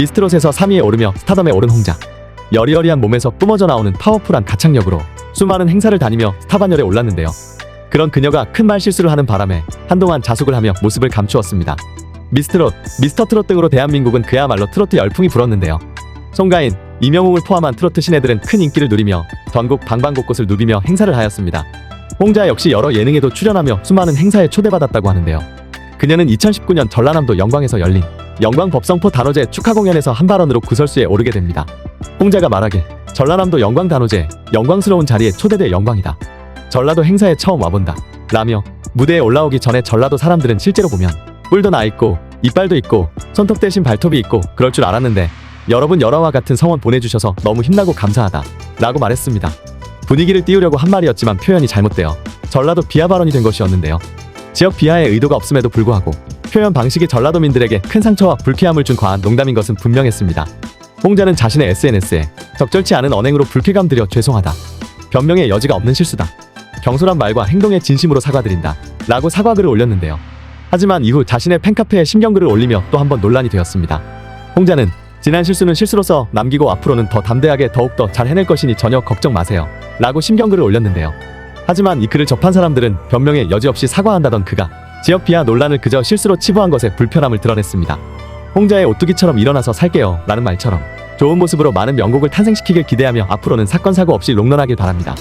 미스트롯에서 3위에 오르며 스타덤에 오른 홍자. 여리여리한 몸에서 뿜어져 나오는 파워풀한 가창력으로 수많은 행사를 다니며 스타반열에 올랐는데요. 그런 그녀가 큰 말실수를 하는 바람에 한동안 자숙을 하며 모습을 감추었습니다. 미스트롯, 미스터트롯 등으로 대한민국은 그야말로 트로트 열풍이 불었는데요. 송가인, 이명웅을 포함한 트로트 신예들은 큰 인기를 누리며 전국 방방곳곳을 누비며 행사를 하였습니다. 홍자 역시 여러 예능에도 출연하며 수많은 행사에 초대받았다고 하는데요. 그녀는 2019년 전라남도 영광에서 열린 영광 법성포 단오제 축하 공연에서 한 발언으로 구설수에 오르게 됩니다. 홍자가 말하길 전라남도 영광 단오제 영광스러운 자리에 초대돼 영광이다. 전라도 행사에 처음 와본다. 라며 무대에 올라오기 전에 전라도 사람들은 실제로 보면 뿔도 나 있고 이빨도 있고 손톱 대신 발톱이 있고 그럴 줄 알았는데 여러분 열화와 같은 성원 보내주셔서 너무 힘나고 감사하다. 라고 말했습니다. 분위기를 띄우려고 한 말이었지만 표현이 잘못되어 전라도 비하 발언이 된 것이었는데요. 지역 비하의 의도가 없음에도 불구하고 표현 방식이 전라도민들에게 큰 상처와 불쾌함을 준 과한 농담인 것은 분명했습니다. 홍자는 자신의 SNS에 적절치 않은 언행으로 불쾌감 들여 죄송하다. 변명의 여지가 없는 실수다. 경솔한 말과 행동에 진심으로 사과드린다. 라고 사과글을 올렸는데요. 하지만 이후 자신의 팬카페에 심경글을 올리며 또 한 번 논란이 되었습니다. 홍자는 지난 실수는 실수로서 남기고 앞으로는 더 담대하게 더욱더 잘 해낼 것이니 전혀 걱정 마세요. 라고 심경글을 올렸는데요. 하지만 이 글을 접한 사람들은 변명에 여지없이 사과한다던 그가 지역 비하 논란을 그저 실수로 치부한 것에 불편함을 드러냈습니다. 홍자의 오뚜기처럼 일어나서 살게요 라는 말처럼 좋은 모습으로 많은 명곡을 탄생시키길 기대하며 앞으로는 사건 사고 없이 롱런하길 바랍니다.